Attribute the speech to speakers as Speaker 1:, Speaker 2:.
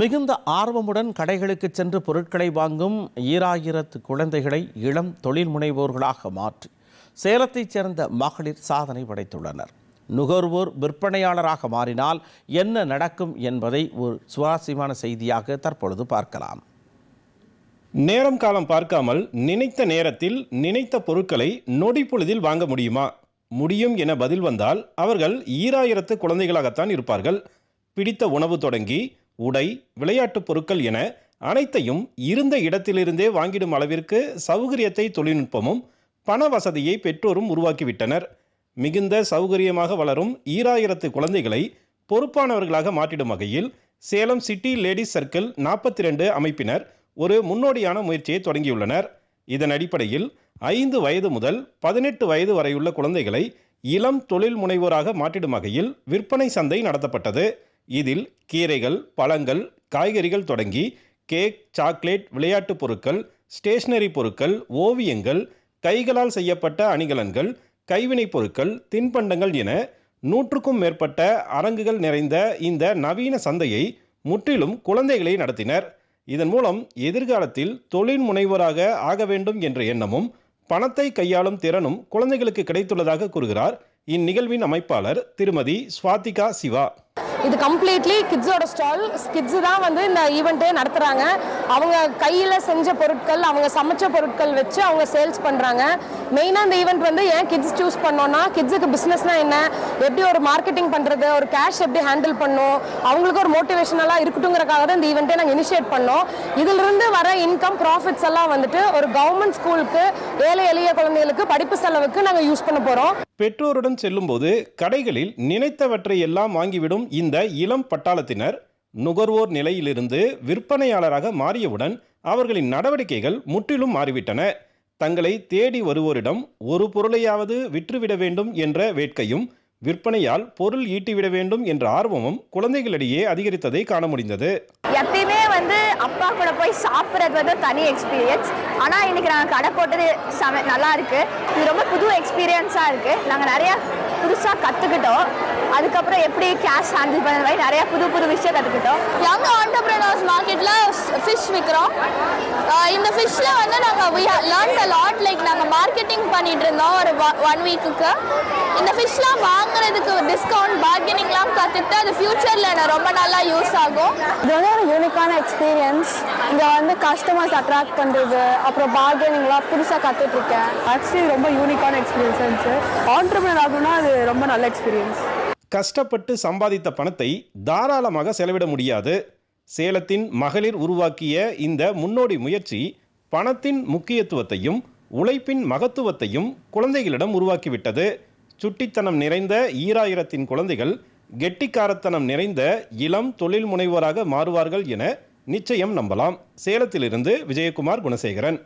Speaker 1: மிகுந்த ஆர்வமுடன் கடைகளுக்கு சென்று பொருட்களை வாங்கும் ஈராயிரத்து குழந்தைகளை இளம் தொழில் முனைவோர்களாக மாற்றி சேலத்தைச் சேர்ந்த மகளிர் சாதனை படைத்துள்ளனர். நுகர்வோர் விற்பனையாளராக மாறினால் என்ன நடக்கும் என்பதை ஒரு சுவாரஸ்யமான செய்தியாக தற்பொழுது பார்க்கலாம்.
Speaker 2: நேரம் காலம் பார்க்காமல் நினைத்த நேரத்தில் நினைத்த பொருட்களை நொடி பொழுதில் வாங்க முடியுமா? முடியும் என பதில் வந்தால் அவர்கள் ஈராயிரத்து குழந்தைகளாகத்தான் இருப்பார்கள். பிடித்த உணவு தொடங்கி உடை விளையாட்டுப் பொருட்கள் என அனைத்தையும் இருந்த இடத்திலிருந்தே வாங்கிடும் அளவிற்கு சௌகரியத்தை தொழில்நுட்பமும் பண வசதியை பெற்றோரும் உருவாக்கிவிட்டனர். மிகுந்த சௌகரியமாக வளரும் ஈராயிரத்து குழந்தைகளை பொறுப்பானவர்களாக மாற்றிடும் வகையில் சேலம் சிட்டி லேடிஸ் சர்க்கிள் நாற்பத்தி ரெண்டு அமைப்பினர் ஒரு முன்னோடியான முயற்சியை தொடங்கியுள்ளனர். இதன் அடிப்படையில் ஐந்து வயது முதல் பதினெட்டு வயது வரையுள்ள குழந்தைகளை இளம் தொழில் முனைவோராக மாற்றிடும் வகையில் விற்பனை சந்தை நடத்தப்பட்டது. இதில் கீரைகள் பழங்கள் காய்கறிகள் தொடங்கி கேக் சாக்லேட் விளையாட்டுப் பொருட்கள் ஸ்டேஷனரி பொருட்கள் ஓவியங்கள் கைகளால் செய்யப்பட்ட அணிகலன்கள் கைவினைப் பொருட்கள் தின்பண்டங்கள் என நூற்றுக்கும் மேற்பட்ட அரங்குகள் நிறைந்த இந்த நவீன சந்தையை முற்றிலும் குழந்தைகளை நடத்தினர். இதன் மூலம் எதிர்காலத்தில் தொழில் முனைவோராக ஆக வேண்டும் என்ற எண்ணமும் பணத்தை கையாளும் திறனும் குழந்தைகளுக்கு கிடைத்துள்ளதாக கூறுகிறார் இந்நிகழ்வின் அமைப்பாளர் திருமதி ஸ்வாதிகா சிவா.
Speaker 3: இது கம்ப்ளீட்லி கிட்ஸோட ஸ்டால் கிட்ஸ் தான் வந்து இந்த ஈவெண்ட்டே நடத்துகிறாங்க அவங்க கையில் செஞ்ச பொருட்கள் அவங்க சமைச்ச பொருட்கள் வச்சு அவங்க சேல்ஸ் பண்ணுறாங்க மெயினாக இந்த ஈவெண்ட் வந்து ஏன் கிட்ஸ் சூஸ் பண்ணோன்னா கிட்ஸுக்கு பிஸ்னஸ்னா என்ன? எப்படி ஒரு மார்க்கெட்டிங் பண்ணுறது ஒரு கேஷ் எப்படி ஹேண்டில் பண்ணும்? அவங்களுக்கு ஒரு மோட்டிவேஷனலாக இருக்கட்டுங்கிறக்காக தான் இந்த ஈவெண்ட்டே நாங்கள் இனிஷியேட் பண்ணோம். இதிலிருந்து வர இன்கம் ப்ராஃபிட்ஸ் எல்லாம் வந்துட்டு ஒரு கவர்மெண்ட் ஸ்கூலுக்கு ஏழை எளிய குழந்தைகளுக்கு படிப்பு செலவுக்கு நாங்கள் யூஸ் பண்ண போகிறோம்
Speaker 2: பெற்றோருடன் செல்லும்போது கடைகளில் நினைத்தவற்றை எல்லாம் வாங்கிவிடும் இந்த இளம் பட்டாளத்தினர். நுகர்வோர் நிலையிலிருந்து விற்பனையாளராக மாறியவுடன் அவர்களின் நடவடிக்கைகள் முற்றிலும் மாறிவிட்டன. தங்களை தேடி வருவோரிடம் ஒரு பொருளையாவது விற்றுவிட வேண்டும் என்ற வேட்கையும் விற்பனையால் பொருள் ஈட்டிவிட வேண்டும் என்ற ஆர்வமும் குழந்தைகளிடையே அதிகரித்ததை காண முடிந்தது.
Speaker 4: எப்பயுமே வந்து அப்பா கூட போய் சாப்பிட்றது வந்து தனி எக்ஸ்பீரியன்ஸ் ஆனால் இன்னைக்கு நாங்கள் கடை போட்டது சம நல்லா இருக்கு. இது ரொம்ப புது எக்ஸ்பீரியன்ஸாக இருக்கு. நாங்கள் நிறையா புதுசாக கற்றுக்கிட்டோம் அதுக்கப்புறம் எப்படி கேஷ் ஹேண்டில் பண்ணுற மாதிரி நிறையா புது புது விஷயம் கற்றுக்கிட்டோம்
Speaker 5: யங் ஆண்டர்பிரினர்ஸ் மார்க்கெட்டில் ஃபிஷ் விற்கிறோம் இந்த ஃபிஷ்ஷில் வந்து நாங்கள் we learn a lot like நாங்கள் மார்க்கெட்டிங் பண்ணிட்டு இருந்தோம் ஒரு ஒன் வீக்குக்கு இந்த ஃபிஷ்லாம் வாங்குறதுக்கு டிஸ்கவுண்ட் பார்கெனிங்லாம் கற்றுக்கிட்டு அது ஃப்யூச்சரில் எனக்கு ரொம்ப நல்லா யூஸ் ஆகும்.
Speaker 3: இது வந்து ஒரு யூனிக்கான எக்ஸ்பீரியன்ஸ் இங்கே வந்து கஸ்டமர்ஸ் அட்ராக்ட் பண்ணுறது அப்புறம் பார்கெனிங்லாம் புதுசாக கற்றுட்ருக்கேன் ஆக்சுவலி ரொம்ப யூனிக்கான எக்ஸ்பீரியன்ஸ் இருந்துச்சு. ஆண்டர்பிரினர் ஆகணும்னா அது ரொம்ப நல்ல எக்ஸ்பீரியன்ஸ்
Speaker 2: கஷ்டப்பட்டு சம்பாதித்த பணத்தை தாராளமாக செலவிட முடியாது. சேலத்தின் மகளிர் உருவாக்கிய இந்த முன்னோடி முயற்சி பணத்தின் முக்கியத்துவத்தையும் உழைப்பின் மகத்துவத்தையும் குழந்தைகளிடம் உருவாக்கிவிட்டது. சுட்டித்தனம் நிறைந்த ஈராயிரத்தின் குழந்தைகள் கெட்டிக்காரத்தனம் நிறைந்த இளம் தொழில் முனைவோராக மாறுவார்கள் என நிச்சயம் நம்பலாம். சேலத்திலிருந்து விஜயகுமார் குணசேகரன்.